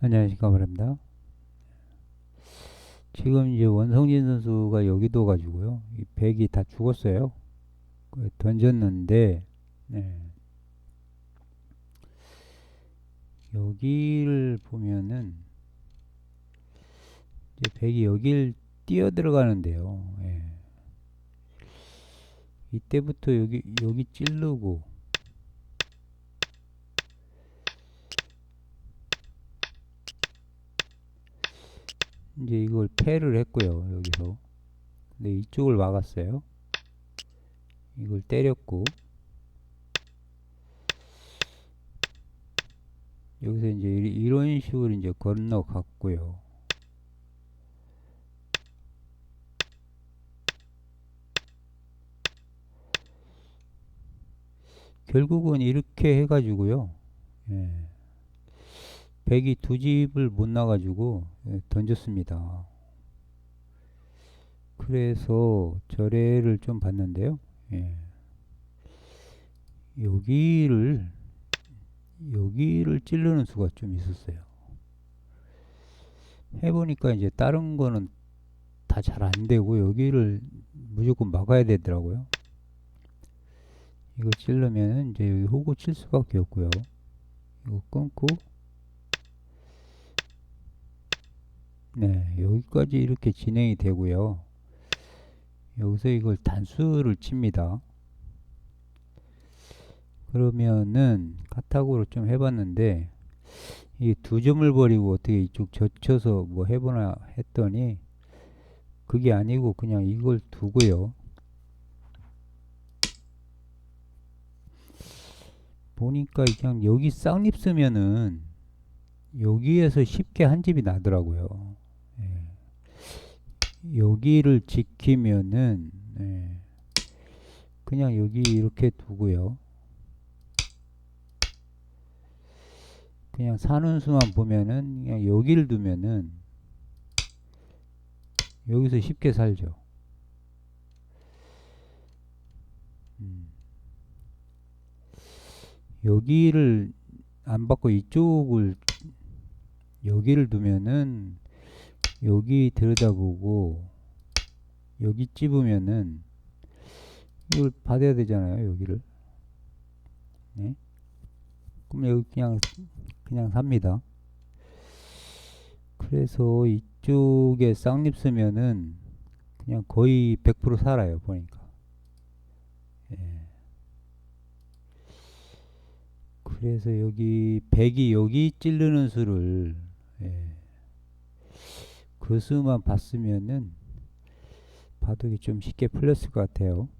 안녕하십니까 바랍니다. 지금 이제 원성진 선수가 여기도 가지고요. 이 백이 다 죽었어요. 그 던졌는데 네. 여기를 보면은 이제 백이 여길 뛰어 들어가는데요. 예. 이때부터 여기 여기 찌르고 이제 이걸 패를 했고요 여기서. 근데 이쪽을 막았어요. 이걸 때렸고. 여기서 이제 이- 이런 식으로 이제 건너갔고요. 결국은 이렇게 해가지고요. 예. 백이 두 집을 못 나가지고 예, 던졌습니다. 그래서 절에를 좀 봤는데요. 예. 여기를 여기를 찌르는 수가 좀 있었어요. 해보니까 이제 다른 거는 다 잘 안 되고 여기를 무조건 막아야 되더라고요. 이거 찌르면 이제 여기 호구 칠 수밖에 없고요. 이거 끊고 네, 여기까지 이렇게 진행이 되고요. 여기서 이걸 단수를 칩니다. 그러면은 카타고로 좀 해봤는데 이 두 점을 버리고 어떻게 이쪽 젖혀서 뭐 해보나 했더니 그게 아니고 그냥 이걸 두고요. 보니까 그냥 여기 쌍립 쓰면은 여기에서 쉽게 한 집이 나더라고요. 예. 여기를 지키면은 예. 그냥 여기 이렇게 두고요. 그냥 사는 수만 보면은 그냥 여기를 두면은 여기서 쉽게 살죠. 음. 여기를 안 받고 이쪽을 여기를 두면은 여기 들여다보고 여기 찝으면은 이걸 받아야 되잖아요 여기를 네? 그럼 여기 그냥 그냥 삽니다 그래서 이쪽에 쌍립 쓰면은 그냥 거의 100% 살아요 보니까 예. 그래서 여기 백이 여기 찌르는 수를 예. 그 수만 봤으면은 바둑이 좀 쉽게 풀렸을 것 같아요.